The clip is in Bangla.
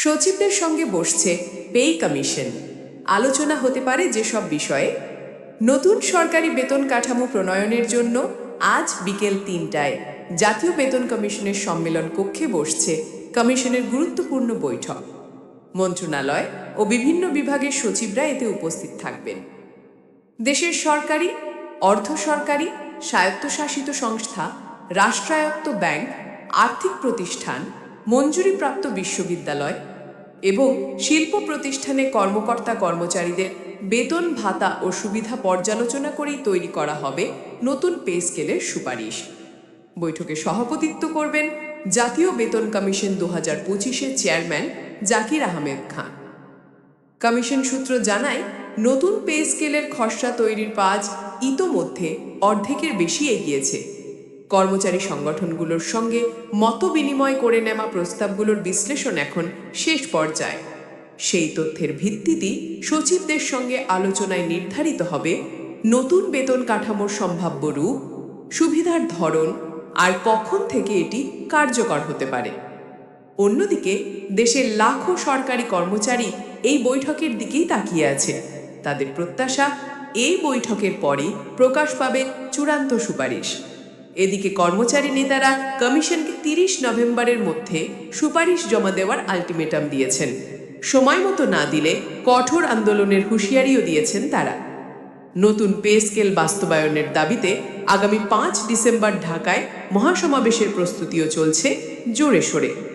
সচিবদের সঙ্গে বসছে পেই কমিশন। আলোচনা হতে পারে যেসব বিষয়ে। নতুন সরকারি বেতন কাঠামো প্রণয়নের জন্য আজ বিকেল তিনটায় জাতীয় বেতন কমিশনের সম্মেলন কক্ষে বসছে কমিশনের গুরুত্বপূর্ণ বৈঠক। মন্ত্রণালয় ও বিভিন্ন বিভাগের সচিবরা এতে উপস্থিত থাকবেন। দেশের সরকারি, অর্ধ সরকারি, স্বায়ত্তশাসিত সংস্থা, রাষ্ট্রায়ত্ত ব্যাংক, আর্থিক প্রতিষ্ঠান, মঞ্জুরিপ্রাপ্ত বিশ্ববিদ্যালয় এবং শিল্প প্রতিষ্ঠানে কর্মকর্তা কর্মচারীদের বেতন, ভাতা ও সুবিধা পর্যালোচনা করেই তৈরি করা হবে নতুন পে স্কেলের সুপারিশ। বৈঠকে সভাপতিত্ব করবেন জাতীয় বেতন কমিশন দু হাজার পঁচিশের চেয়ারম্যান জাকির আহমেদ খান। কমিশন সূত্র জানায়, নতুন পে স্কেলের খসড়া তৈরির কাজ ইতোমধ্যে অর্ধেকের বেশি এগিয়েছে। কর্মচারী সংগঠনগুলোর সঙ্গে মত বিনিময় করে নেওয়া প্রস্তাবগুলোর বিশ্লেষণ এখন শেষ পর্যায়ে। সেই তথ্যের ভিত্তিতেই সচিবদের সঙ্গে আলোচনায় নির্ধারিত হবে নতুন বেতন কাঠামোর সম্ভাব্য রূপ, সুবিধার ধরন, আর কখন থেকে এটি কার্যকর হতে পারে। অন্যদিকে, দেশের লাখো সরকারি কর্মচারী এই বৈঠকের দিকেই তাকিয়ে আছে। তাদের প্রত্যাশা, এই বৈঠকের পরে প্রকাশ পাবে চূড়ান্ত সুপারিশ। এদিকে কর্মচারী নেতারা কমিশনকে তিরিশ নভেম্বরের মধ্যে সুপারিশ জমা দেওয়ার আলটিমেটাম দিয়েছেন। সময় মতো না দিলে কঠোর আন্দোলনের হুঁশিয়ারিও দিয়েছেন তারা। নতুন পে স্কেল বাস্তবায়নের দাবিতে আগামী পাঁচ ডিসেম্বর ঢাকায় মহাসমাবেশের প্রস্তুতিও চলছে জোরে সোরে।